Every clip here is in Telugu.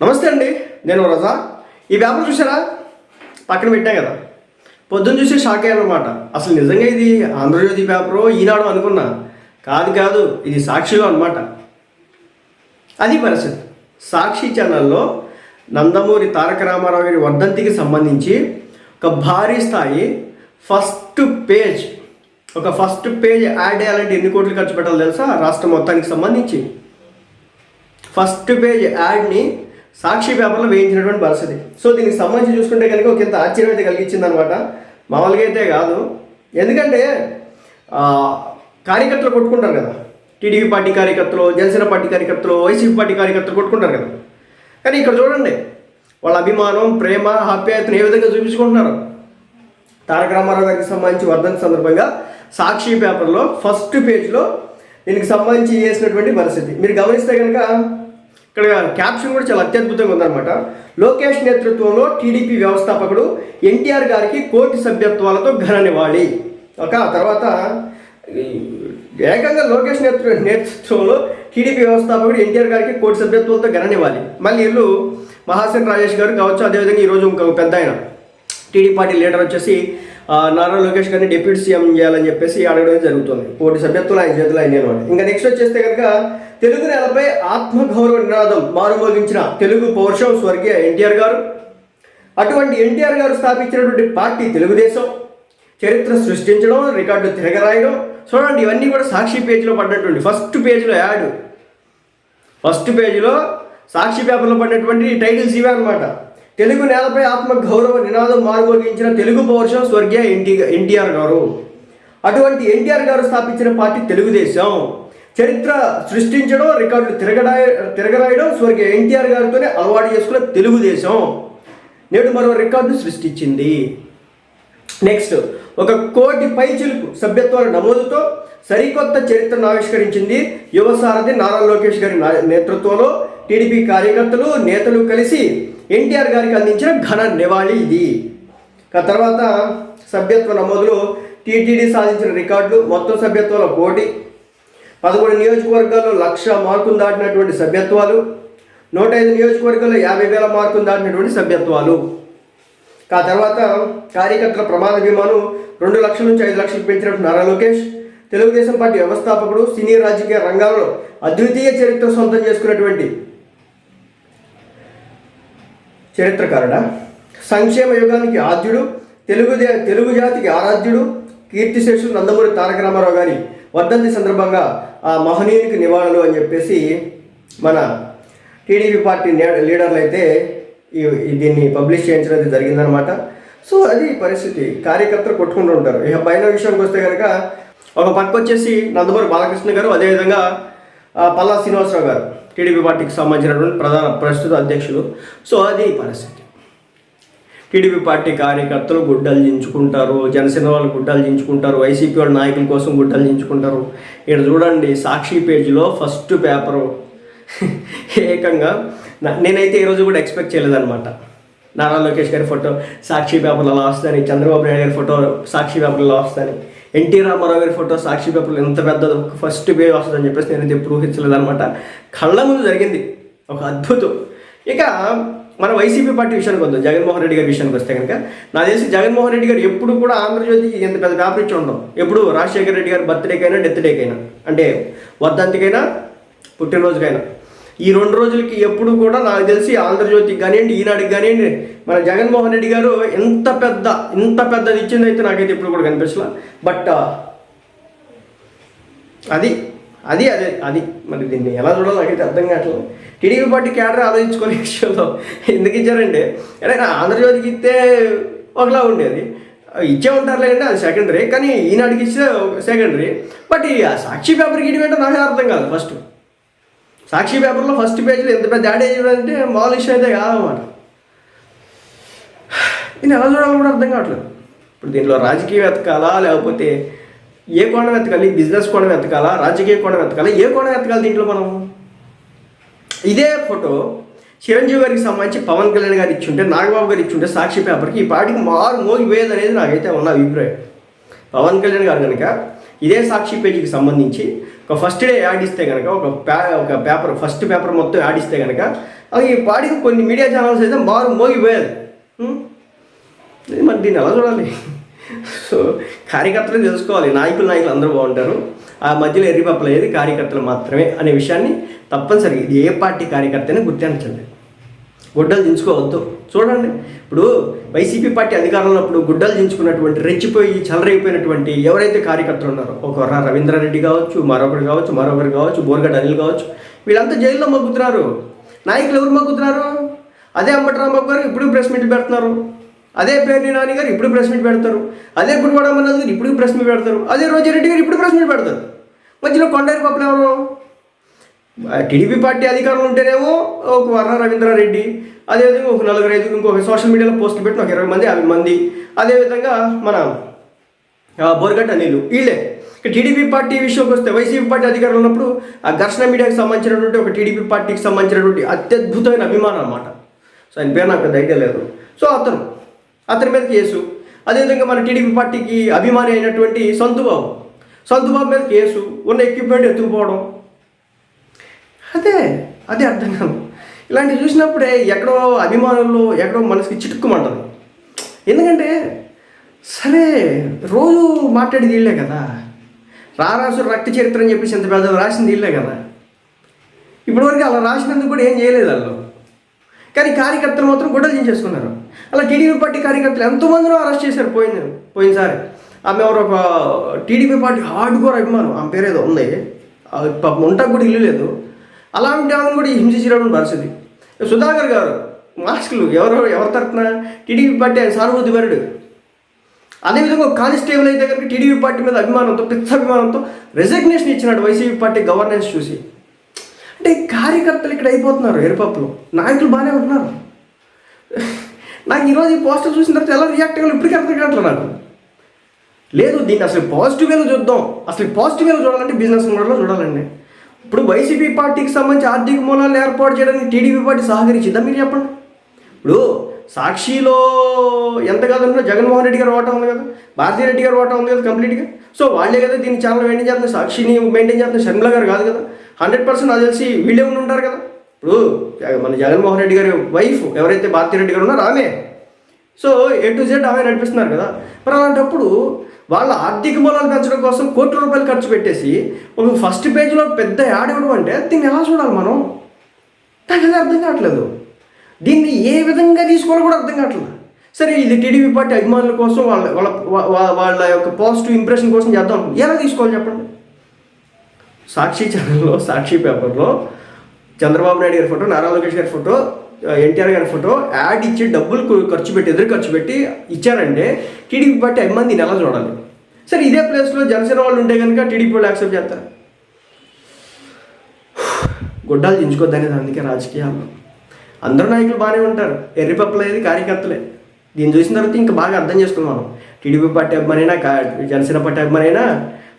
నమస్తే అండి నేను రజా. ఈ పేపర్ చూసారా పక్కన పెట్టాం కదా. పొద్దున్న చూసి షాక్ అయ్యాను అనమాట అసలు నిజంగా ఇది ఆంధ్రజ్యోతి పేపరు ఈనాడు అనుకున్నా. కాదు కాదు ఇది సాక్షిలో అనమాట అది పరిస్థితి. సాక్షి ఛానల్లో నందమూరి తారక రామారావు గారి వర్ధంతికి సంబంధించి ఒక భారీ స్థాయి ఫస్ట్ పేజ్ ఒక ఫస్ట్ పేజ్ యాడ్ చేయాలంటే ఎన్ని కోట్లు ఖర్చు పెట్టాలి తెలుసా? రాష్ట్రం మొత్తానికి సంబంధించి. ఫస్ట్ పేజ్ యాడ్ని సాక్షి పేపర్లో వేయించినటువంటి పరిస్థితి. సో దీనికి సంబంధించి చూసుకుంటే కనుక ఒక ఇంత ఆశ్చర్యం అయితే కలిగించింది అనమాట మామూలుగా అయితే కాదు. ఎందుకంటే కార్యకర్తలు కొట్టుకుంటారు కదా. టీడీపీ పార్టీ కార్యకర్తలు జనసేన పార్టీ కార్యకర్తలు వైసీపీ పార్టీ కార్యకర్తలు కొట్టుకుంటారు కదా. కానీ ఇక్కడ చూడండి వాళ్ళ అభిమానం ప్రేమ ఆప్యాయతను ఏ విధంగా చూపించుకుంటున్నారు? తారక రామారావు గారికి సంబంధించి వర్ధన సందర్భంగా సాక్షి పేపర్లో ఫస్ట్ పేజ్లో దీనికి సంబంధించి చేసినటువంటి పరిస్థితి. మీరు గమనిస్తే కనుక ఇక్కడ క్యాప్షన్ కూడా చాలా అత్యద్భుతంగా ఉందన్నమాట. లోకేష్ నేతృత్వంలో టీడీపీ వ్యవస్థాపకుడు ఎన్టీఆర్ గారికి కోర్టు సభ్యత్వాలతో ఘన నివాళి. ఒక తర్వాత ఏకంగా లోకేష్ నేతృ నేతృత్వంలో టీడీపీ వ్యవస్థాపకుడు ఎన్టీఆర్ గారికి కోర్టు సభ్యత్వంతో ఘననివ్వాలి మళ్ళీ వీళ్ళు మహాసేన్ రాజేష్ గారు కావచ్చు అదేవిధంగా ఈరోజు ఇంకొక పెద్ద ఆయన. టీడీ పార్టీ లీడర్ వచ్చేసి నారా లోకేష్ గారిని డిప్యూటీ సీఎం చేయాలని చెప్పేసి అడగడం జరుగుతుంది. కోటి సభ్యత్వాలు ఆయన చేతులు ఆయన అనమాట ఇంకా నెక్స్ట్ వచ్చేస్తే కనుక తెలుగు నేలపై ఆత్మగౌరవ నినాదం మారుమోగించిన తెలుగు పౌరుషం స్వర్గీయ ఎన్టీఆర్ గారు. అటువంటి ఎన్టీఆర్ గారు స్థాపించినటువంటి పార్టీ తెలుగుదేశం. చరిత్ర సృష్టించడం రికార్డు తిరగరాయడం. చూడండి ఇవన్నీ కూడా సాక్షి పేజీలో పడ్డటువంటి ఫస్ట్ పేజీలో యాడ్. ఫస్ట్ పేజీలో సాక్షి పేపర్లో పడినటువంటి టైటిల్స్ ఇవే అనమాట తెలుగు నేలపై ఆత్మ గౌరవ నినాదం మార్గోగించిన తెలుగు పౌరుషం స్వర్గీయ ఎన్టీ ఎన్టీఆర్ గారు. అటువంటి ఎన్టీఆర్ గారు స్థాపించిన పార్టీ తెలుగుదేశం. చరిత్ర సృష్టించడం రికార్డులు తిరగడాయ తిరగరాయడం స్వర్గీయ ఎన్టీఆర్ గారితోనే అలవాటు చేసుకున్న తెలుగుదేశం. నేడు మరో రికార్డు సృష్టించింది. నెక్స్ట్ ఒక కోటి పైచిలుకు సభ్యత్వాల నమోదుతో సరికొత్త చరిత్రను ఆవిష్కరించింది యువ సారథి నారా లోకేష్ గారి నేతృత్వంలో టీడీపీ కార్యకర్తలు నేతలు కలిసి ఎన్టీఆర్ గారికి అందించిన ఘన నివాళి ఇది. ఆ తర్వాత సభ్యత్వ నమోదులో టీటీడీ సాధించిన రికార్డులు మొత్తం సభ్యత్వాల పోటీ. పదకొండు నియోజకవర్గాల్లో లక్ష మార్కులు దాటినటువంటి సభ్యత్వాలు. నూట ఐదు నియోజకవర్గాల్లో యాభై వేల మార్కులు దాటినటువంటి సభ్యత్వాలు. ఆ తర్వాత కార్యకర్తల ప్రమాద బీమాను రెండు లక్షల నుంచి ఐదు లక్షలు పెంచినట్టు నారా లోకేష్ తెలుగుదేశం పార్టీ వ్యవస్థాపకుడు సినీ రాజకీయ రంగాల్లో అద్వితీయ చరిత్ర సొంతం చేసుకున్నటువంటి చరిత్రకారుడ సంక్షేమ యుగానికి ఆద్యుడు తెలుగు దే- తెలుగు జాతికి ఆరాధ్యుడు కీర్తిశేషుడు నందమూరి తారక రామారావు గారి వర్ధంతి సందర్భంగా ఆ మహనీయునికి నివాళులు అని చెప్పేసి మన టీడీపీ పార్టీ లీడర్లు అయితే ఈ దీన్ని పబ్లిష్ చేయించడం అయితే జరిగిందనమాట సో అది పరిస్థితి. కార్యకర్తలు కొట్టుకుంటూ ఉంటారు. ఇక పైన విషయానికి వస్తే కనుక ఒక పక్క వచ్చేసి నందమూరి బాలకృష్ణ గారు అదేవిధంగా పల్లా శ్రీనివాసరావు గారు. టీడీపీ పార్టీకి సంబంధించినటువంటి ప్రధాన ప్రస్తుత అధ్యక్షులు సో అది పరిస్థితి. టీడీపీ పార్టీ కార్యకర్తలు గుడ్డలు దించుకుంటారు జనసేన వాళ్ళు గుడ్డలు దించుకుంటారు వైసీపీ వాళ్ళ నాయకుల కోసం గుడ్డలు దించుకుంటారు ఇక్కడ చూడండి సాక్షి పేజీలో ఫస్ట్ పేపరు. ఏకంగా నేనైతే ఈరోజు కూడా ఎక్స్పెక్ట్ చేయలేదన్నమాట. నారా లోకేష్ గారి ఫోటో సాక్షి పేపర్లో అలా వస్తుందని చంద్రబాబు నాయుడు గారి ఫోటో సాక్షి పేపర్లలో వస్తుందని ఎన్టీ రామారావు గారి ఫోటో సాక్షి పేపర్లో ఎంత పెద్ద ఫస్ట్ పేజ్ వస్తుందని చెప్పేసి నేనైతే ఎప్పుడు ఊహించలేదన్నమాట కళ్ళ ముందు జరిగింది. ఒక అద్భుతం. ఇక మన వైసీపీ పార్టీ విషయానికి వద్దాం. జగన్మోహన్ రెడ్డి గారి విషయానికి వస్తే కనుక నా తెలిసి జగన్మోహన్ రెడ్డి గారు ఎప్పుడు కూడా ఆంధ్రజ్యోతికి ఎంత పెద్ద పేపర్ ఇచ్చి ఉండడం ఎప్పుడు రాజశేఖర రెడ్డి గారి బర్త్డేకైనా డెత్ డేకైనా అంటే వర్ధంతికైనా పుట్టినరోజుకైనా. ఈ రెండు రోజులకి ఎప్పుడు కూడా నాకు తెలిసి ఆంధ్రజ్యోతికి కానివ్వండి ఈనాటికి కానివ్వండి మన జగన్మోహన్ రెడ్డి గారు ఎంత పెద్ద ఇంత పెద్దది ఇచ్చింది అయితే నాకైతే ఎప్పుడు కూడా కనిపించలే బట్ అది అది అదే అది. మరి దీన్ని ఎలా చూడాలో నాకైతే అర్థం కావట్లేదు. టీడీపీ పార్టీ క్యాడర్ ఆలోచించుకునే విషయంలో ఎందుకు ఇచ్చారంటే అంటే ఆంధ్రజ్యోతికి ఇస్తే ఒకలా ఉండేది. ఇచ్చే ఉంటారులే అంటే అది సెకండరీ కానీ ఈనాడికి ఇస్తే సెకండరీ బట్ ఈ ఆ సాక్షి పేపర్కి ఇటు ఏంటో నాకే అర్థం కాదు ఫస్ట్ సాక్షి పేపర్లో ఫస్ట్ పేజీలో ఎంత పెద్ద యాడ్ అంటే మామూలు ఇష్యూ అయితే కాదన్నమాట. దీన్ని ఎలా చూడాలో కూడా అర్థం కావట్లేదు. ఇప్పుడు దీంట్లో రాజకీయం వెతకాలా లేకపోతే ఏ కోణం వెతకాలి బిజినెస్ కోణం వెతకాలా రాజకీయ కోణం వెతకాలా ఏ కోణం వెతకాలి దీంట్లో మనం? ఇదే ఫోటో చిరంజీవి గారికి సంబంధించి పవన్ కళ్యాణ్ గారు ఇచ్చుంటే నాగబాబు గారు ఇచ్చుంటే సాక్షి పేపర్కి ఈ పాటికి మారు మోగిపోయేది అనేది నాకైతే ఉన్న అభిప్రాయం. పవన్ కళ్యాణ్ గారు కనుక ఇదే సాక్షి పేజీకి సంబంధించి ఒక ఫస్ట్ డే యాడ్ ఇస్తే కనుక ఒక పే ఒక పేపర్ ఫస్ట్ పేపర్ మొత్తం యాడ్ ఇస్తే కనుక అది పాడికి కొన్ని మీడియా ఛానల్స్ అయితే మారు మోగిపోయారు మరి దీన్ని ఎలా చూడాలి? సో కార్యకర్తలు తెలుసుకోవాలి. నాయకులు నాయకులు అందరూ బాగుంటారు. ఆ మధ్యలో ఎర్రిపప్పలు ఏది కార్యకర్తలు మాత్రమే అనే విషయాన్ని తప్పనిసరిగా ఇది ఏ పార్టీ కార్యకర్తనే గుర్తించండి గుడ్డలు దించుకోవద్దు. చూడండి. ఇప్పుడు వైసీపీ పార్టీ అధికారంలో అప్పుడు గుడ్డలు దించుకున్నటువంటి రెచ్చిపోయి చలరైపోయినటువంటి ఎవరైతే కార్యకర్తలు ఉన్నారో ఒక రవీంద్రారెడ్డి కావచ్చు మరొకరు కావచ్చు మరొకరు కావచ్చు బోర్గడ్ అనిల్ కావచ్చు వీళ్ళంతా జైల్లో మగ్గుతున్నారు. నాయకులు ఎవరు మగ్గుతున్నారు? అదే అంబటరాంబాబు గారు ఇప్పుడు ప్రెస్ మీట్ పెడుతున్నారు. అదే పేర్ని నాని గారు ఇప్పుడు ప్రెస్ మీట్ పెడతారు. అదే గుడివాడ అమర్నాథ్ గారు ఇప్పుడు ప్రెస్ మీట్ పెడతారు. అదే రోజారెడ్డి గారు ఇప్పుడు ప్రెస్ మీట్ పెడతారు. మధ్యలో కొండారి పప్పులు ఎవరు? టీడీపీ పార్టీ అధికారులు ఉంటేనేమో ఒక వర్ణ రవీంద్రారెడ్డి అదేవిధంగా ఒక నలుగురు ఐదుగురు ఇంకొక సోషల్ మీడియాలో పోస్టులు పెట్టిన ఒక ఇరవై మంది యాభై మంది. అదేవిధంగా మన బోర్గట్ట నీళ్ళు వీళ్ళే. ఇక టీడీపీ పార్టీ విషయంకి వస్తే వైసీపీ పార్టీ అధికారులు ఉన్నప్పుడు ఆ ఘర్షణ మీడియాకి సంబంధించినటువంటి ఒక టీడీపీ పార్టీకి సంబంధించినటువంటి అత్యద్భుతమైన అభిమానం అనమాట సో ఆయన పేరు నాకు పెద్ద ఐడియా లేదు. సో అతను అతని మీద కేసు అదేవిధంగా మన టీడీపీ పార్టీకి అభిమాని అయినటువంటి సంతుబాబు. సంతుబాబు మీద కేసు ఉన్న ఎక్విప్మెంట్ ఎత్తుకుపోవడం. అదే అదే అర్థం కాదు. ఇలాంటివి చూసినప్పుడే ఎక్కడో అభిమానుల్లో ఎక్కడో మనసుకి చిటుక్కుమంటుంది. ఎందుకంటే సరే రోజు మాట్లాడేది వీళ్ళే కదా. రారాసు రక్త చరిత్ర అని చెప్పేసి ఇంత పెద్ద రాసింది వీళ్ళే కదా. ఇప్పటివరకు అలా రాసినందుకు కూడా ఏం చేయలేదు వాళ్ళు. కానీ కార్యకర్తలు మాత్రం గొడవలు చేసేసుకున్నారు అలా టీడీపీ పార్టీ కార్యకర్తలు ఎంతోమందినో అరెస్ట్ చేశారు పోయింది పోయినసారి. ఆమె ఎవరు ఒక టీడీపీ పార్టీ హార్డ్ కోర్ అభిమానం ఆమె పేరు ఏదో ఉంది పాపం ఉంటా కూడా ఇల్లు లేదు. అలాంటి ఆమెను కూడా హింసించడం పరిస్థితి. సుధాకర్ గారు మాస్కులు ఎవరు ఎవరి తరఫున టీడీపీ పార్టీ ఆయన సానుభూతి వరుడు. అదేవిధంగా కానిస్టేబుల్ అయితే కనుక టీడీపీ పార్టీ మీద అభిమానంతో పిచ్చ అభిమానంతో రెసిగ్నేషన్ ఇచ్చినాడు వైసీపీ పార్టీ గవర్నెన్స్ చూసి. అంటే కార్యకర్తలు ఇక్కడ అయిపోతున్నారు ఎరుపప్పులు. నాయకులు బాగానే ఉంటున్నారు. నాకు ఈరోజు ఈ పోస్టర్ చూసిన తర్వాత ఎలా రియాక్ట్ అవ్వాలి ఇప్పటికీ అర్థం కావట్లేదు నాకు. లేదు దీన్ని అసలు పాజిటివ్ వేలో చూద్దాం. అసలు పాజిటివ్ వేలో చూడాలంటే బిజినెస్ మోడల్లో చూడాలండి. ఇప్పుడు వైసీపీ పార్టీకి సంబంధించి ఆర్థిక మూలాలను ఏర్పాటు చేయడానికి టీడీపీ పార్టీ సహకరించిందా? మీరు చెప్పండి. ఇప్పుడు సాక్షిలో ఎంత కాదన్నా జగన్మోహన్ రెడ్డి గారు ఓటం ఉంది కదా. భారతీ రెడ్డి గారు ఓటం ఉంది కదా కంప్లీట్గా. సో వాళ్ళే కదా దీన్ని ఛానల్ మెయింటైన్ చేస్తున్నారు. సాక్షిని మెయింటైన్ చేస్తున్నారు. షర్మిల గారు కాదు కదా. హండ్రెడ్ పర్సెంట్ అది తెలిసి వీళ్ళే ఉండి ఉంటారు కదా. ఇప్పుడు మన జగన్మోహన్ రెడ్డి గారి వైఫ్ ఎవరైతే భారతీ రెడ్డి గారు ఉన్నారో ఆమె. సో ఏ టు జెడ్ ఆమె నడిపిస్తున్నారు కదా. మరి అలాంటప్పుడు వాళ్ళ ఆర్థిక మూలాలు పెంచడం కోసం కోట్ల రూపాయలు ఖర్చు పెట్టేసి ఒక ఫస్ట్ పేజ్లో పెద్ద యాడ్ ఇవ్వడం అంటే దీన్ని ఎలా చూడాలి మనం? నాకు అది అర్థం కావట్లేదు. దీన్ని ఏ విధంగా తీసుకోవాలో కూడా అర్థం కావట్లేదు. సరే ఇది టీడీపీ పార్టీ అభిమానుల కోసం వాళ్ళ వాళ్ళ వాళ్ళ యొక్క పాజిటివ్ ఇంప్రెషన్ కోసం చేద్దాం ఎలా తీసుకోవాలి చెప్పండి? సాక్షి ఛానల్లో సాక్షి పేపర్లో చంద్రబాబు నాయుడు గారి ఫోటో నారా లోకేష్ గారి ఫోటో ఎన్టీఆర్ గారి ఫోటో యాడ్ ఇచ్చి డబ్బులు ఖర్చు పెట్టి ఎదురు ఖర్చు పెట్టి ఇచ్చారంటే టీడీపీ పార్టీ అభిమాని దీన్ని ఎలా చూడాలి. సరే ఇదే ప్లేస్లో జనసేన వాళ్ళు ఉంటే కనుక టీడీపీ వాళ్ళు యాక్సెప్ట్ చేస్తారు. గుడ్డాలు దించుకోద్దనేది అందుకే రాజకీయాల్లో. అందరూ నాయకులు బాగానే ఉంటారు. ఎర్రిపప్పులు కార్యకర్తలే. దీన్ని చూసిన తర్వాత ఇంకా బాగా అర్థం చేసుకున్నాం మనం. టీడీపీ పార్టీ అభిమానైనా జనసేన పార్టీ అభిమానైనా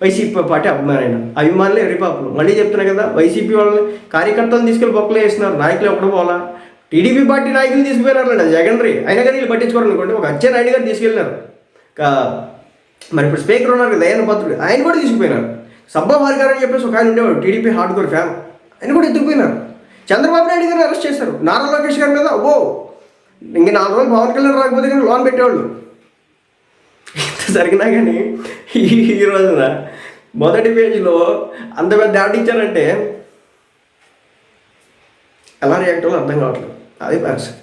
వైసీపీ పార్టీ అభిమానైనా అభిమానులు ఎర్రిపప్పులు మళ్ళీ చెప్తున్నా కదా వైసీపీ వాళ్ళని కార్యకర్తలను తీసుకెళ్ళి బొక్కలు వేస్తున్నారు. నాయకులు ఎప్పుడు పోలా టీడీపీ పార్టీ నాయకులు తీసుకుపోయినారు జగన్ రీ. అయినా కానీ వీళ్ళు పట్టించుకోరు అనుకోండి ఒక అచ్చే నాయుడు గారు తీసుకెళ్ళినారు. మరి ఇప్పుడు స్పీకర్ ఉన్నారు కదా దయాన పత్రుడు. ఆయన కూడా తీసుకుపోయినారు. సబ్బా గారు అని చెప్పేసి ఒక ఆయన ఉండేవాడు టీడీపీ హార్డ్ కోర్ ఫ్యాన్. ఆయన కూడా ఎత్తుకుపోయినారు. చంద్రబాబు నాయుడు గారిని అరెస్ట్ చేశారు. నారా లోకేష్ గారి మీద ఓ ఇంక నాలుగు రోజులు పవన్ కళ్యాణ్ రాకపోతే కానీ లోన్ పెట్టేవాళ్ళు. ఇంత జరిగినా కానీ ఈ రోజున మొదటి పేజీలో అంత పెద్ద యాడ్ ఎలా రియాక్ట్ అవ్వాలో అర్థం కావట్లేదు. అది పరిస్థితి